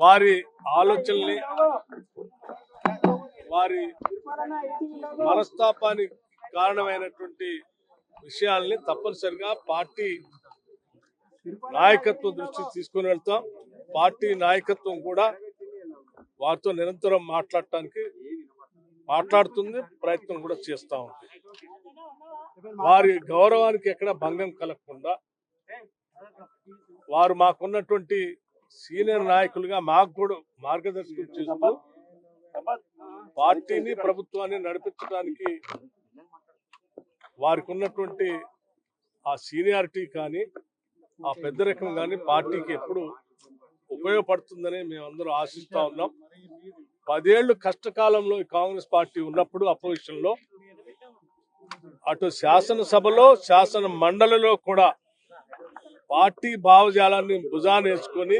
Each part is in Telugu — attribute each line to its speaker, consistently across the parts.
Speaker 1: వారి ఆలోచనల్ని వారి మనస్తాపానికి కారణమైనటువంటి విషయాల్ని తప్పనిసరిగా పార్టీ నాయకత్వం దృష్టికి తీసుకుని వెళ్తాం. పార్టీ నాయకత్వం కూడా వారితో నిరంతరం మాట్లాడటానికి మాట్లాడుతుంది ప్రయత్నం కూడా చేస్తా ఉంది. వారి గౌరవానికి ఎక్కడ భంగం కలగకుండా వారు మాకున్నటువంటి సీనియర్ నాయకులుగా మాకు కూడా మార్గదర్శకం చేస్తూ పార్టీని ప్రభుత్వాన్ని నడిపించడానికి వారికి ఉన్నటువంటి ఆ సీనియారిటీ కానీ ఆ పెద్దరికం కానీ పార్టీకి ఎప్పుడు ఉపయోగపడుతుందని మేమందరూ ఆశిస్తా ఉన్నాం. పదేళ్ళు కష్టకాలంలో ఈ కాంగ్రెస్ పార్టీ ఉన్నప్పుడు అపోజిషన్లో అటు శాసనసభలో శాసన మండలిలో కూడా పార్టీ భావజాలాన్ని భుజాన వేసుకొని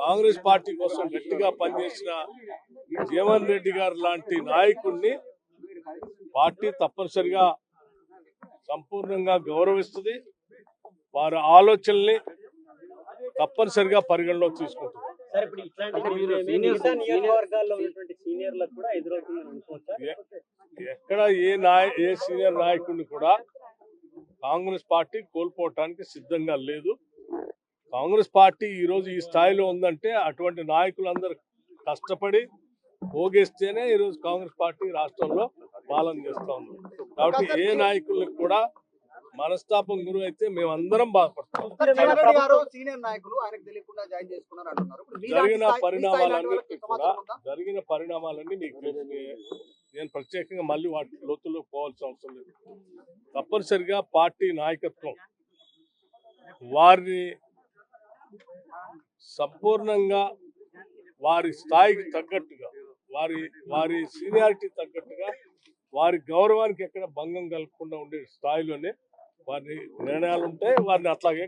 Speaker 1: కాంగ్రెస్ పార్టీ కోసం గట్టిగా పనిచేసిన జీవన్ రెడ్డి గారు లాంటి నాయకుడిని పార్టీ తప్పనిసరిగా సంపూర్ణంగా గౌరవిస్తుంది. వారి ఆలోచనల్ని తప్పనిసరిగా పరిగణలోకి తీసుకుంటుంది. ఎక్కడ ఏ నాయ ఏ సీనియర్ నాయకుడిని కూడా కాంగ్రెస్ పార్టీ కోల్పోవటానికి సిద్ధంగా లేదు. కాంగ్రెస్ పార్టీ ఈ రోజు ఈ స్థాయిలో ఉందంటే అటువంటి నాయకులందరూ కష్టపడి పోగేస్తేనే ఈ రోజు కాంగ్రెస్ పార్టీ రాష్ట్రంలో పాలన చేస్తా ఉంది. కాబట్టి ఏ నాయకులకు కూడా మనస్తాపం గురి అయితే మేమందరం బాధపడతాం.
Speaker 2: జీవన్ రెడ్డి గారు సీనియర్ నాయకులు ఆయనకు తెలియకుండా జాయిన్ చేసుకున్నారు అంటున్నారు ఇప్పుడు మీలాంటి
Speaker 1: జరిగిన పరిణామాలన్నింటినీ కూడా? జరిగిన పరిణామాలన్నీ నీకు తెలుసు నేను ప్రత్యేకంగా మళ్ళీ వాటి లోతుల్లో పోవాల్సిన అవసరం లేదు. తప్పనిసరిగా పార్టీ నాయకత్వం వారిని సంపూర్ణంగా వారి స్థాయికి తగ్గట్టుగా వారి వారి సీనియారిటీ తగ్గట్టుగా వారి గౌరవానికి ఎక్కడ భంగం కలగకుండా ఉండే స్థాయిలోనే వారి నిర్ణయాలు ఉంటాయి. వారిని అట్లాగే